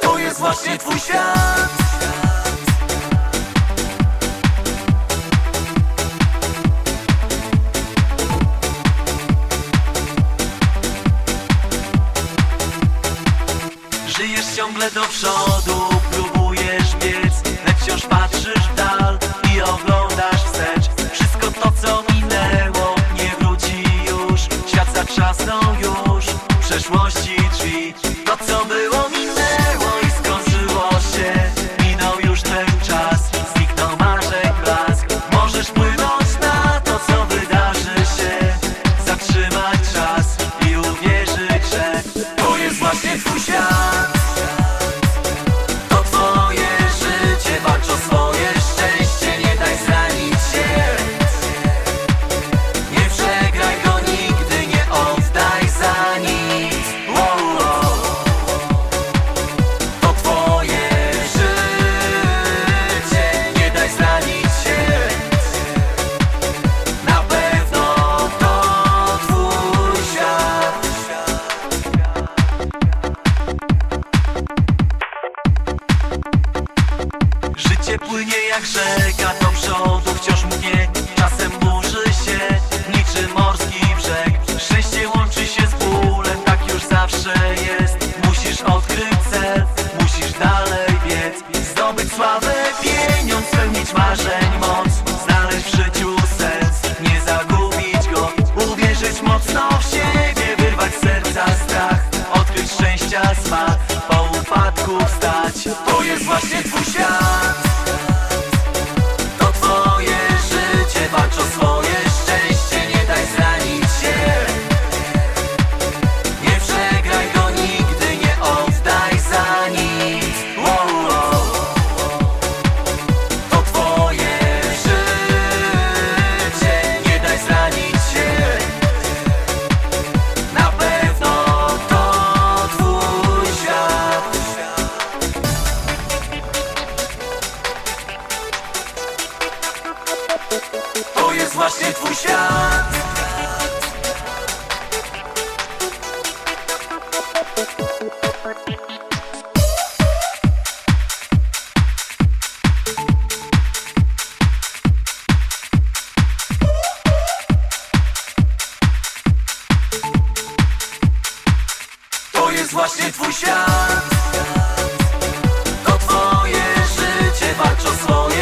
To jest właśnie twój świat ciągle do przodu, próbujesz biec Lecz wciąż patrzysz w dal jak rzeka do przodu wciąż mgnie. Czasem burzy się niczym morski brzeg. Szczęście łączy się z bólem, tak już zawsze jest. Musisz odkryć cel, musisz dalej biec. Zdobyć sławę, pieniądz, spełnić marzeń moc. Znaleźć w życiu sens, nie zagubić go. Uwierzyć mocno w siebie, wyrwać z serca strach. Odkryć szczęścia smak, po upadku wstać. To jest właśnie twój świat To jest właśnie twój świat. To jest właśnie twój świat. To twoje życie, walcz o swoje.